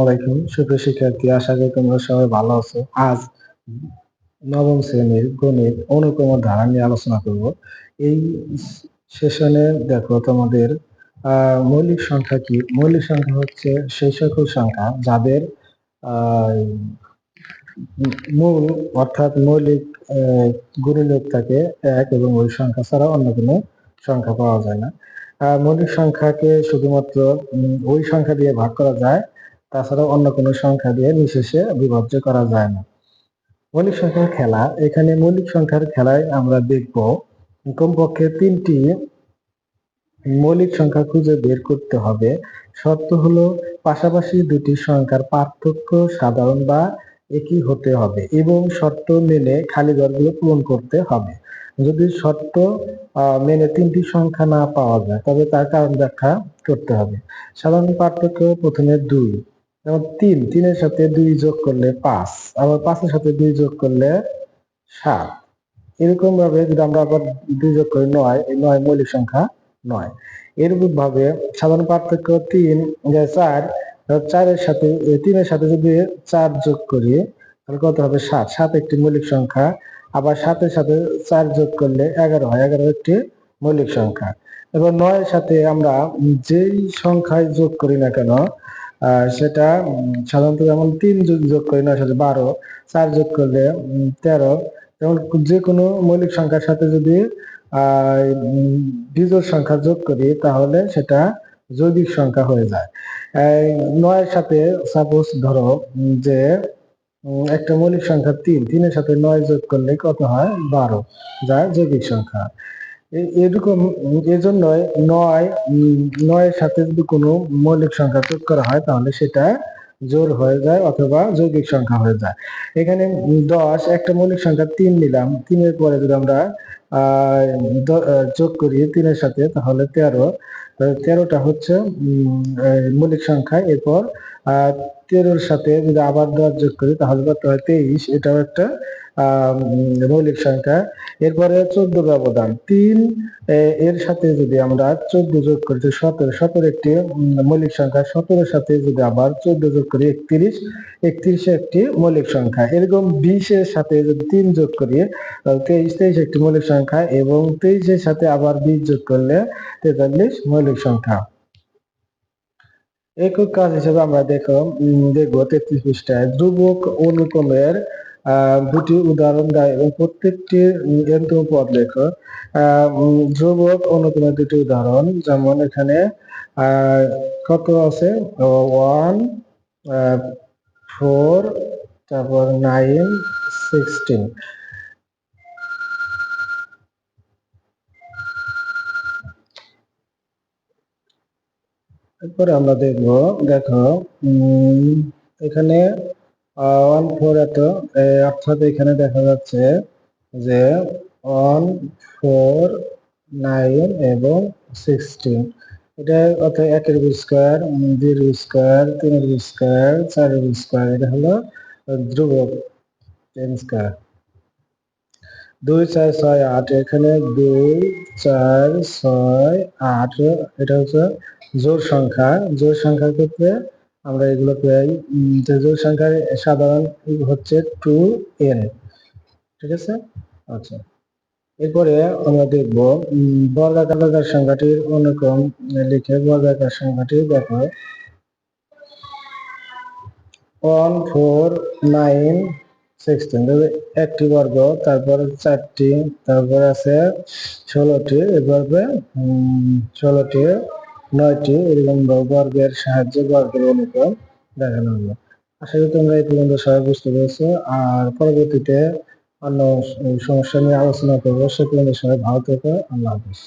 আলাইকুম। সুপ্রিয় শিক্ষার্থী আশা করি তোমরা সবাই ভালো আছো। আজ নবম শ্রেণির গণিত অনুক্রম ধারা নিয়ে আলোচনা করব। এই সেশনে দেখো তোমাদের মৌলিক সংখ্যা কি? মৌলিক সংখ্যা হচ্ছে সেই সকল সংখ্যা যাদের মূল অর্থাৎ মৌলিক আহ, গুণিতক থাকে এক এবং ওই সংখ্যা ছাড়া অন্য কোনো সংখ্যা পাওয়া যায় না। মৌলিক সংখ্যাকে শুধুমাত্র ওই সংখ্যা দিয়ে ভাগ করা যায় তাছাড়া অন্য কোনো সংখ্যা দিয়ে নিশেষে বিভাজ্য করা যায় না। মৌলিক সংখ্যার খেলা, এখানে মৌলিক সংখ্যার খেলায় আমরা দেখব কমপক্ষে তিনটি মৌলিক সংখ্যা খুঁজে বের করতে হবে। শর্ত হলো, পাশাপাশি দুটি সংখ্যার পার্থক্য সাধারণ বা একই হতে হবে এবং শর্ত মেনে খালি ঘরগুলো পূরণ করতে হবে। যদি শর্ত মেনে তিনটি সংখ্যা না পাওয়া যায়, তবে তার কারণ ব্যাখ্যা করতে হবে। সাধারণ পার্থক্য প্রথমে দুই। যেমন তিন, তিনের সাথে দুই যোগ করলে পাঁচ, আবার পাঁচের সাথে দুই যোগ করলে সাত। এরকম ভাবে যদি আমরা আবার দুই যোগ করি নয়, এই নয় মৌলিক সংখ্যা নয়। এরকম ভাবে সাধারণ পার্থক্য তিন, যে চার চারের সাথে তিনের সাথে যদি চার যোগ করি, তাহলে কত হবে? সাত। সাত একটি মৌলিক সংখ্যা, আবার সাতের সাথে চার যোগ করলে এগারো হয়। এগারো একটি মৌলিক সংখ্যা। এবার নয়ের সাথে আমরা যেই সংখ্যায় যোগ করি না কেন সেটা সাধারণত যেমন তিন যোগ করি নয়ের সাথে বারো, চার যোগ করলে তেরো। যেমন যে কোনো মৌলিক সংখ্যার সাথে যদি বিজোড় সংখ্যা যোগ করি, তাহলে সেটা যৌগিক সংখ্যা হয়ে যায়। নয়ের সাথে সাপোজ ধরো যে একটা মৌলিক সংখ্যা তিন, তিনের সাথে নয় যোগ করলে কত হয়? বারো। যা যৌগিক সংখ্যা। এরকম, এজন্যই নয় নয়ের সাথে যদি কোনো মৌলিক সংখ্যা যোগ করা হয়, তাহলে সেটা জোড় হয়ে যায় অথবা যৌগিক সংখ্যা হয়ে যায়। এখানে দশ, একটা মৌলিক সংখ্যা তিন নিলাম। তিনের পরে যদি আমরা যোগ করি তিনের সাথে, তাহলে তেরো। তেরোটা হচ্ছে মৌলিক সংখ্যা। এরপর তেরোর সাথে যদি আবার দশ যোগ করি, তাহলে কত হয়? তেইশ। এটাও একটা মৌলিক সংখ্যা, এরপরে চোদ্দ ব্যবধান। তিন এর সাথে যদি আমরা চোদ্দ যোগ করি সতেরো সতেরো একটি মৌলিক সংখ্যা, সতেরোর সাথে যদি আবার চোদ্দ যোগ করি, একত্রিশ একত্রিশ একটি মৌলিক সংখ্যা। এরকম বিশের সাথে যদি তিন যোগ করি তেইশ তেইশ একটি মৌলিক সংখ্যা এবং তেইশের সাথে আবার বিশ যোগ করলে তেতাল্লিশ মৌলিক সংখ্যা। একক কাজ হিসেবে আমরা দেখো দেখব তেত্রিশ পৃষ্ঠায়, ধ্রুবক অনুক্রমের দুটি উদাহরণ দেয় এবং প্রত্যেকটি এন্তম পদ লেখো। ধ্রুবক অনুক্রমের দুটি উদাহরণ, যেমন এখানে কত আছে? ওয়ান ফোর, তারপর নাইন, সিক্সটিন। এরপরে আমরা দেখব, দেখো এখানে ফোর এত অর্থাৎ এখানে দেখা যাচ্ছে যে ওয়ান ফোর নাইন এবং সিক্সটিন এটা অর্থাৎ একের স্কোয়ার দুইয়ের স্কোয়ার তিনের স্কোয়ার চারের স্কোয়ার এটা হলো ধ্রুবক টেন স্কোয়ার দুই, চার, ছয়, আট, এখানে দুই, চার, ছয়, আট, এটা হচ্ছে জোড় সংখ্যা। জোড় সংখ্যার ক্ষেত্রে আমরা এগুলো পাই উম, যে জোড় সংখ্যার সাধারণ হচ্ছে টু এন ঠিক আছে? আচ্ছা। এরপরে আমরা দেখব বর্গাকার সংখ্যাটির অনুক্রম লিখে বর্গাকার সংখ্যাটি দেখো ওয়ান ফোর নাইন সিক্সটিন একটি বর্গ তারপর চারটি তারপর আছে ষোলোটি এভাবে ষোলোটি নয়টি এরকম বর্গের সাহায্যে বর্গের অনুক্রম দেখানো হলো। আশা করি তোমরা এই পর্যন্ত সবাই বুঝতে পেরেছ। আর পরবর্তীতে অন্য সমস্যা নিয়ে আলোচনা করব। সে পর্যন্ত সবাই ভালো থেকো। আল্লাহ হাফিজ।